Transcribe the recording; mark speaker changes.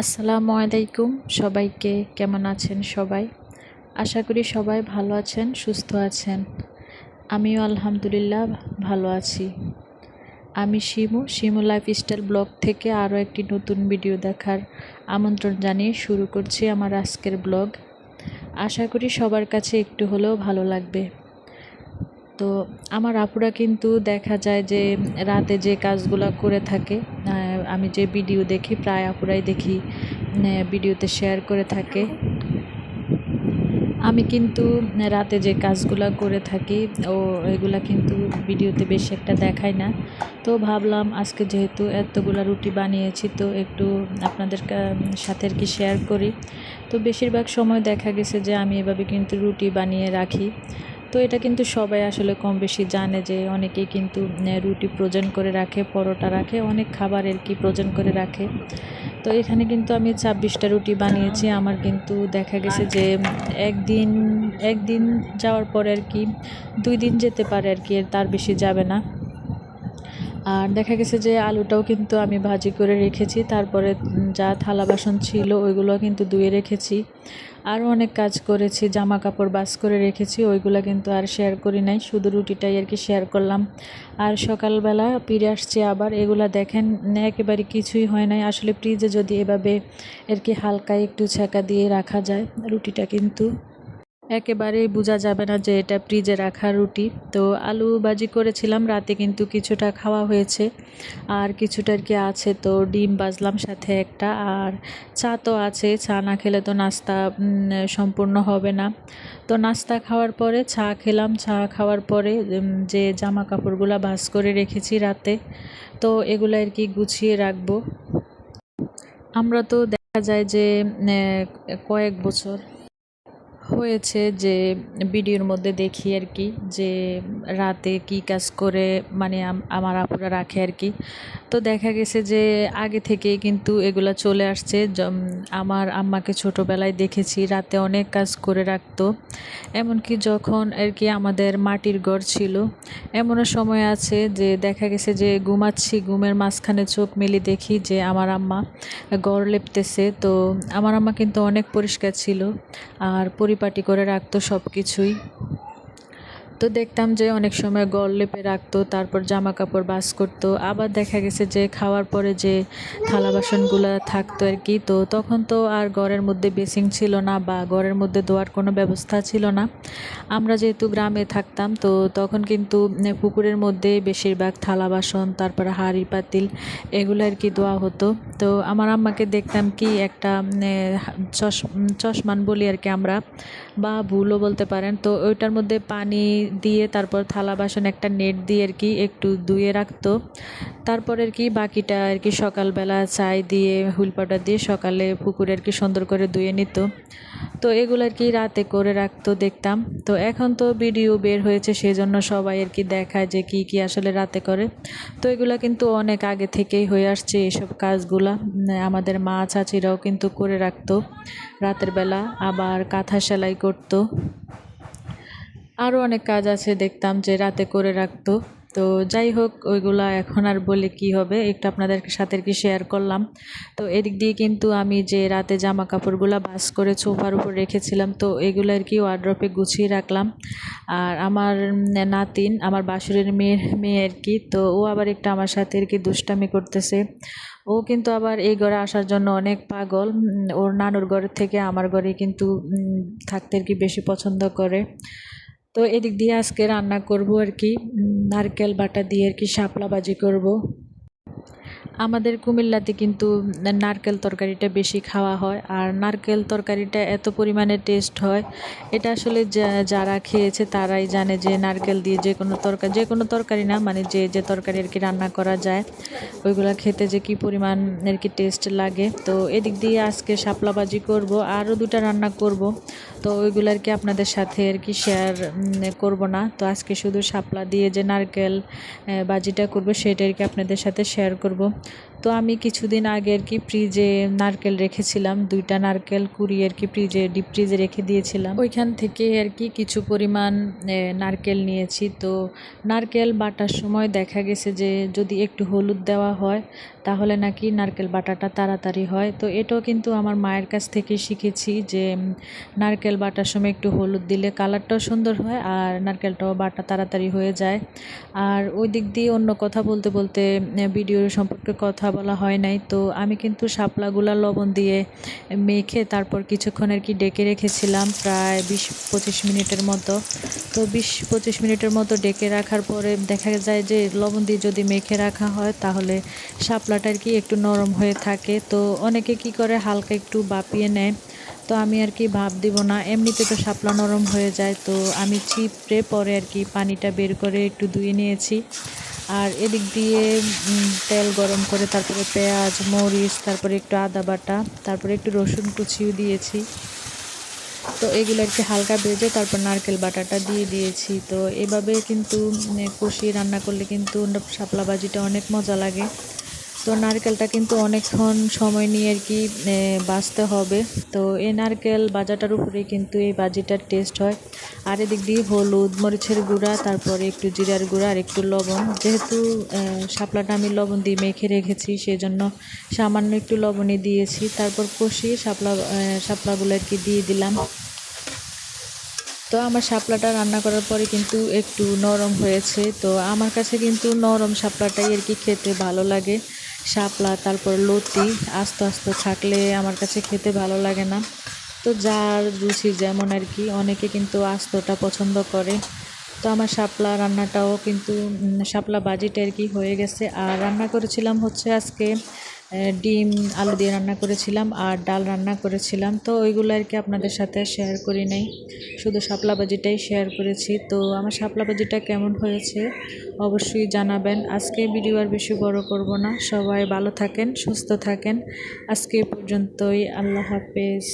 Speaker 1: আসসালামু আলাইকুম। সবাইকে কেমন আছেন সবাই? আশা করি সবাই ভালো আছেন, সুস্থ আছেন। আমিও আলহামদুলিল্লাহ ভালো আছি। আমি শিমু শিমু লাইফস্টাইল ব্লগ থেকে আরও একটি নতুন ভিডিও দেখার আমন্ত্রণ জানিয়ে শুরু করছি আমার আজকের ব্লগ। আশা করি সবার কাছে একটু হলেও ভালো লাগবে। তো আমার আপুরা কিন্তু দেখা যায় যে রাতে যে কাজগুলো করে থাকে আমি যে ভিডিও দেখি, প্রায় আপুরাই দেখি ভিডিওতে শেয়ার করে থাকে। আমি কিন্তু রাতে যে কাজগুলো করে থাকি, ও, এগুলা কিন্তু ভিডিওতে বেশি একটা দেখায় না। তো ভাবলাম আজকে যেহেতু এতগুলা রুটি বানিয়েছি, তো একটু আপনাদের সাথে আর কি শেয়ার করি। তো বেশিরভাগ সময় দেখা গেছে যে আমি এভাবে কিন্তু রুটি বানিয়ে রাখি। তো এটা কিন্তু সবাই আসলে কম বেশি জানে যে অনেকেই কিন্তু রুটি প্রোজন করে রাখে, পরোটা রাখে, অনেক খাবার আর কি প্রোজন করে রাখে। তো এখানে কিন্তু আমি ছাব্বিশটা রুটি বানিয়েছি। আমার কিন্তু দেখা গেছে যে একদিন একদিন যাওয়ার পরে আর কি দুই দিন যেতে পারে আর কি তার বেশি যাবে না। আর দেখা গেছে যে আলুটাও কিন্তু আমি ভাজি করে রেখেছি, তারপরে যা থালা বাসন ছিল ওইগুলো কিন্তু ধুয়ে রেখেছি। আরও অনেক কাজ করেছি জামা কাপড় বাস করে রেখেছি, ওইগুলো কিন্তু আর শেয়ার করি নাই, শুধু রুটিটাই আর কি শেয়ার করলাম। আর সকালবেলা ফিরে আসছি আবার, এগুলা দেখেন, একেবারে কিছুই হয় নাই। আসলে ফ্রিজে যদি এভাবে আর কি হালকা একটু ছেঁকা দিয়ে রাখা যায়, রুটিটা কিন্তু একেবারেই বোঝা যাবে না যে এটা ফ্রিজে রাখা রুটি। তো আলু ভাজি করেছিলাম, রাতে কিন্তু কিছুটা খাওয়া হয়েছে। আর কিছুটা আর কি আছে, তো ডিম বাজলাম সাথে একটা। আর চা তো আছে, চা না খেলে তো নাস্তা সম্পূর্ণ হবে না। তো নাস্তা খাওয়ার পরে চা খেলাম। চা খাওয়ার পরে যে জামা কাপড়গুলো ভাজ করে রেখেছি রাতে, তো এগুলো আর কি গুছিয়ে রাখব। আমরা তো দেখা যায় যে কয়েক বছর হয়েছে যে ভিডিওর মধ্যে দেখি আর কি, যে রাতে কি কাজ করে মানে আমার আপুরা রাখে আর কি। তো দেখা গেছে যে আগে থেকেই কিন্তু এগুলা চলে আসছে। আমার আম্মাকে ছোটোবেলায় দেখেছি, রাতে অনেক কাজ করে রাখতো। এমনকি যখন আর কি আমাদের মাটির ঘর ছিল, এমনও সময় আছে যে দেখা গেছে যে ঘুমাচ্ছি, ঘুমের মাঝখানে চোখ মেলি দেখি যে আমার আম্মা গড় লেপতেছে। তো আমার আম্মা কিন্তু অনেক পরিষ্কার ছিল, আর পরিপাটি করে রাখতো সব কিছুই তো দেখতাম যে অনেক সময় গল লেপে রাখতো, তারপর জামা কাপড় বাস করতো। আবার দেখা গেছে যে খাওয়ার পরে যে থালা বাসনগুলো থাকতো আর কি, তো তখন তো আর ঘরের মধ্যে বেসিং ছিল না বা ঘরের মধ্যে ধোয়ার কোনো ব্যবস্থা ছিল না। আমরা যেহেতু গ্রামে থাকতাম, তো তখন কিন্তু পুকুরের মধ্যে বেশিরভাগ থালা বাসন, তারপর হাঁড়ি, পাতিল এগুলো আর কি ধোয়া হতো। তো আমার আম্মাকে দেখতাম কি একটা চশ, চশমান বলি আর কি আমরা, বা ভুলও বলতে পারেন। তো ওইটার মধ্যে পানি দিয়ে তারপর থালা বাসন একটা নেট দিয়ে আর কি একটু ধুয়ে রাখতো। তারপর আর কি বাকিটা আর কি সকালবেলা চাই দিয়ে, হুইল পাউডার দিয়ে সকালে পুকুরে আর কি সুন্দর করে ধুয়ে নিত। তো এগুলো আর কি রাতে করে রাখতো দেখতাম। তো এখন তো ভিডিও বের হয়েছে সেই জন্য সবাই আর কি দেখায় যে কি কি আসলে রাতে করে। তো এগুলো কিন্তু অনেক আগে থেকেই হয়ে আসছে এসব কাজগুলা। আমাদের মা চাচিরাও কিন্তু করে রাখতো। রাতের বেলা আবার কাঁথা সেলাই করতো। আরও অনেক কাজ আছে দেখতাম যে রাতে করে রাখতো। তো যাই হোক, ওইগুলা এখন আর বলে কি হবে, একটু আপনাদের সাথে কি শেয়ার করলাম। তো এদিক দিয়ে কিন্তু আমি যে রাতে জামা কাপড়গুলো বাস করে সোফার উপর রেখেছিলাম, তো এগুলো আর কি ওয়ার্ড্রপে গুছিয়ে রাখলাম। আর আমার নাতিন, আমার বাসুরের মেয়ের মেয়ে আর কি, তো ও আবার একটু আমার সাথে আর কি দুষ্টামি করতেছে। ও কিন্তু আবার এই ঘরে আসার জন্য অনেক পাগল। ওর নানুর ঘরের থেকে আমার ঘরে কিন্তু থাকতে আর কি বেশি পছন্দ করে। তো এদিক দিয়ে আজকে রান্না করব আর কি নারকেল বাটা দিয়ে আর কি শাপলা বাজি করব। আমাদের কুমিল্লাতে কিন্তু নারকেল তরকারিটা বেশি খাওয়া হয়, আর নারকেল তরকারিটা এত পরিমাণে টেস্ট হয়, এটা আসলে যারা খেয়েছে তারাই জানে যে নারকেল দিয়ে যে কোনো তরকারি যে কোনো তরকারি না মানে যে যে তরকারি আর কি রান্না করা যায়, ওইগুলো খেতে যে কি পরিমাণ আর কি টেস্ট লাগে। তো এদিক দিয়ে আজকে শাপলাবাজি করব, আরও দুটা রান্না করব। তো ওইগুলো আর কি আপনাদের সাথে আর কি শেয়ার করব না। তো আজকে শুধু শাপলা দিয়ে যে নারকেল বাজিটা করব সেটা আর কি আপনাদের সাথে শেয়ার করব। তো আমি কিছুদিন আগে আর কি ফ্রিজে নারকেল রেখেছিলাম দুইটা নারকেল কুড়িয়ে আর কি ফ্রিজে ডিপ ফ্রিজে রেখে দিয়েছিলাম। ওইখান থেকে আর কি কিছু পরিমাণ নারকেল নিয়েছি। তো নারকেল বাটার সময় দেখা গেছে যে যদি একটু হলুদ দেওয়া হয় তাহলে নাকি নারকেল বাটাটা তাড়াতাড়ি হয়। তো এটাও কিন্তু আমার মায়ের কাছ থেকে শিখেছি যে উম, নারকেল বাটার সময় একটু হলুদ দিলে কালারটাও সুন্দর হয় আর নারকেলটাও বাটা তাড়াতাড়ি হয়ে যায়। আর ওই দিক দিয়ে অন্য কথা বলতে বলতে ভিডিওর সম্পর্কে কথা বলা হয় নাই। তো আমি কিন্তু শাপলাগুলা লবণ দিয়ে মেখে তারপর কিছুক্ষণ আর কি ডেকে রেখেছিলাম, প্রায় বিশ পঁচিশ মিনিটের মতো। তো বিশ পঁচিশ মিনিটের মতো ডেকে রাখার পরে দেখা যায় যে লবণ দিয়ে যদি মেখে রাখা হয় তাহলে শাপলাটা আর কি একটু নরম হয়ে থাকে। তো অনেকে কি করে হালকা একটু বাপিয়ে নেয়। তো আমি আর কি ভাব দিব না। এমনিতে তো শাপলা নরম হয়ে যায়, তো আমি চিপড়ে পরে আর কি পানিটা বের করে একটু ধুয়ে নিয়েছি। আর এদিক দিয়ে তেল গরম করে তারপরে পেঁয়াজ, মরিচ, তারপরে একটু আদা বাটা, তারপরে একটু রসুন কুচিও দিয়েছি। তো এগুলো আর কি হালকা ভেজে তারপর নারকেল বাটাটা দিয়ে দিয়েছি। তো এভাবে কিন্তু কষিয়ে রান্না করলে কিন্তু শাপলা ভাজিটা অনেক মজা লাগে। তো নারকেলটা কিন্তু অনেকক্ষণ সময় নিয়ে আর কি এ, ভাজতে হবে। তো এই নারকেল বাজাটার উপরেই কিন্তু এই বাজিটার টেস্ট হয়। আর এদিক দিয়ে হলুদ মরিচের গুঁড়া তারপরে একটু জিরার গুঁড়া আর একটু লবণ। যেহেতু শাপলাটা আমি লবণ দিয়ে মেখে রেখেছি সেই জন্য সামান্য একটু লবণই দিয়েছি। তারপর কষিয়ে শাপলা শাপলাগুলো আর কি দিয়ে দিলাম। তো আমার শাপলাটা রান্না করার পরে কিন্তু একটু নরম হয়েছে। তো আমার কাছে কিন্তু নরম শাপলাটাই আর কি খেতে ভালো লাগে। শাপলা, তারপর লতি, আস্তে আস্তে থাকলে আমার কাছে খেতে ভালো লাগে না। তো যার রুচি যেমন আর কি, অনেকে কিন্তু আস্তটা পছন্দ করে। তো আমার শাপলা রান্নাটাও কিন্তু শাপলা বাজিটা আর কি হয়ে গেছে। আর রান্না করেছিলাম হচ্ছে আজকে ডিম, আলু দিয়ে রান্না করেছিলাম আর ডাল রান্না করেছিলাম। তো ওইগুলো আর কি আপনাদের সাথে শেয়ার করি নাই। শুধু শাপলা ভাজিটাই শেয়ার করেছি। তো আমার শাপলা ভাজিটা কেমন হয়েছে অবশ্যই জানাবেন। আজকে ভিডিও আর বেশি বড় করব না। সবাই ভালো থাকেন, সুস্থ থাকেন। আজকে পর্যন্তই। আল্লাহ হাফেজ।